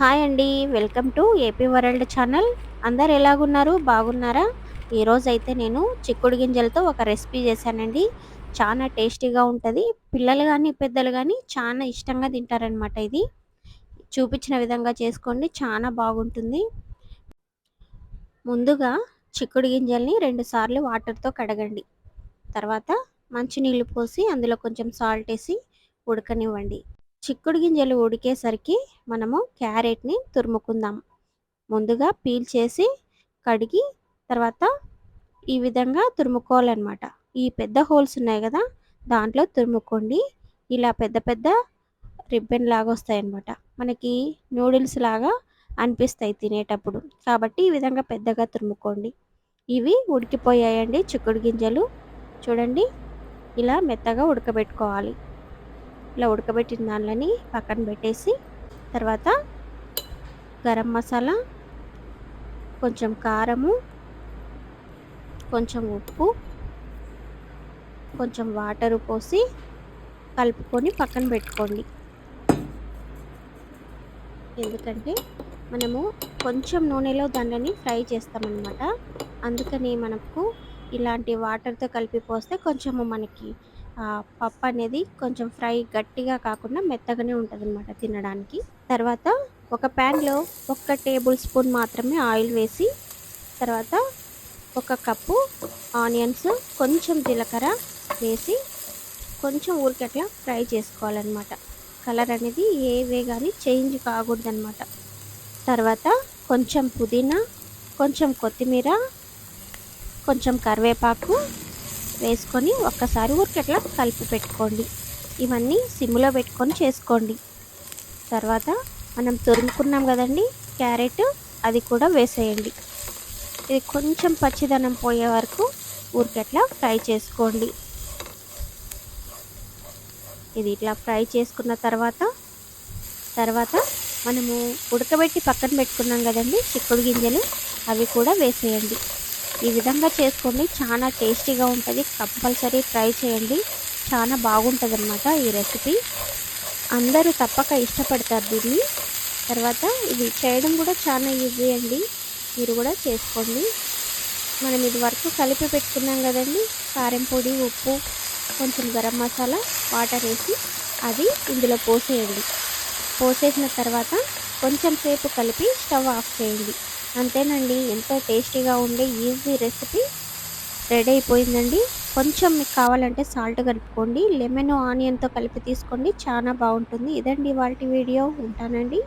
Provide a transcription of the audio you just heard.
Hi అండి welcome to AP world channel. అందరు ఎలాగున్నారు? బాగున్నారా? ఈరోజు అయితే నేను చిక్కుడు గింజలతో ఒక రెసిపీ చేశానండి. చాలా టేస్టీగా ఉంటుంది. పిల్లలు కానీ పెద్దలు కానీ చాలా ఇష్టంగా తింటారనమాట ఇది. చూపించిన విధంగా చేసుకోండి చాలా బాగుంటుంది. ముందుగా చిక్కుడు గింజల్ని రెండుసార్లు వాటర్తో కడగండి. తర్వాత మంచినీళ్ళు పోసి అందులో కొంచెం సాల్ట్ వేసి ఉడకనివ్వండి. చిక్కుడు గింజలు ఉడికేసరికి మనము క్యారెట్ని తురుముకుందాం. ముందుగా పీల్ చేసి కడిగి తర్వాత ఈ విధంగా తురుముకోవాలన్నమాట. ఈ పెద్ద హోల్స్ ఉన్నాయి కదా దాంట్లో తురుముకోండి. ఇలా పెద్ద పెద్ద రిబ్బన్ లాగా వస్తాయి అన్నమాట మనకి నూడిల్స్ లాగా అనిపిస్తాయి తినేటప్పుడు. కాబట్టి ఈ విధంగా పెద్దగా తురుముకోండి. ఇవి ఉడికిపోయాయండి చిక్కుడు గింజలు. చూడండి ఇలా మెత్తగా ఉడకబెట్టుకోవాలి. ఇలా ఉడకబెట్టిన దానిలని పక్కన పెట్టేసి తర్వాత గరం మసాలా కొంచెం కారము కొంచెం ఉప్పు కొంచెం వాటరు పోసి కలుపుకొని పక్కన పెట్టుకోండి. ఎందుకంటే మనము కొంచెం నూనెలో దానిని ఫ్రై చేస్తామన్నమాట. అందుకని మనకు ఇలాంటి వాటర్తో కలిపి పోస్తే కొంచెము మనకి పప్పు అనేది కొంచెం ఫ్రై గట్టిగా కాకుండా మెత్తగానే ఉంటుంది అనమాట తినడానికి. తర్వాత ఒక ప్యాన్లో ఒక టేబుల్ స్పూన్ మాత్రమే ఆయిల్ వేసి తర్వాత ఒక కప్పు ఆనియన్స్ కొంచెం జీలకర్ర వేసి కొంచెం ఊరికట్లా ఫ్రై చేసుకోవాలన్నమాట. కలర్ అనేది ఏవే కానీ చేంజ్ కాకూడదనమాట తర్వాత కొంచెం పుదీనా కొంచెం కొత్తిమీర కొంచెం కరివేపాకు వేసుకొని ఒక్కసారి ఉరికెట్లా అట్లా కలిపి పెట్టుకోండి. ఇవన్నీ సిమ్లో పెట్టుకొని చేసుకోండి. తర్వాత మనం తురుముకున్నాం కదండి క్యారెట్ అది కూడా వేసేయండి. ఇది కొంచెం పచ్చిదనం పోయే వరకు ఊరికట్లా ఫ్రై చేసుకోండి. ఇది ఇట్లా ఫ్రై చేసుకున్న తర్వాత తర్వాత మనము ఉడకబెట్టి పక్కన పెట్టుకున్నాం కదండి చిక్కుడు గింజలు అవి కూడా వేసేయండి. ఈ విధంగా చేసుకోండి. చాలా టేస్టీగా ఉంటుంది. కంపల్సరీ ట్రై చేయండి. చాలా బాగుంటుంది అనమాట ఈ రెసిపీ. అందరూ తప్పక ఇష్టపడతారు దీన్ని. తర్వాత ఇది చేయడం కూడా చాలా ఈజీ అండి. మీరు కూడా చేసుకోండి. మనం ఇది వరకు కలిపి పెట్టుకున్నాం కదండి. కారం పొడి ఉప్పు కొంచెం గరం మసాలా వాటర్ వేసి అది ఇందులో పోసేయండి. పోసేసిన తర్వాత కొంచెం సేపు కలిపి స్టవ్ ఆఫ్ చేయండి. అంతేనండి. ఎంతో టేస్టీగా ఉండే ఈజీ రెసిపీ రెడీ అయిపోయిందండి. కొంచెం మీకు కావాలంటే సాల్ట్ కలుపుకోండి. లెమన్ ఆనియన్తో కలిపి తీసుకోండి. చాలా బాగుంటుంది. ఇదండి వాటి వీడియో. ఉంటానండి.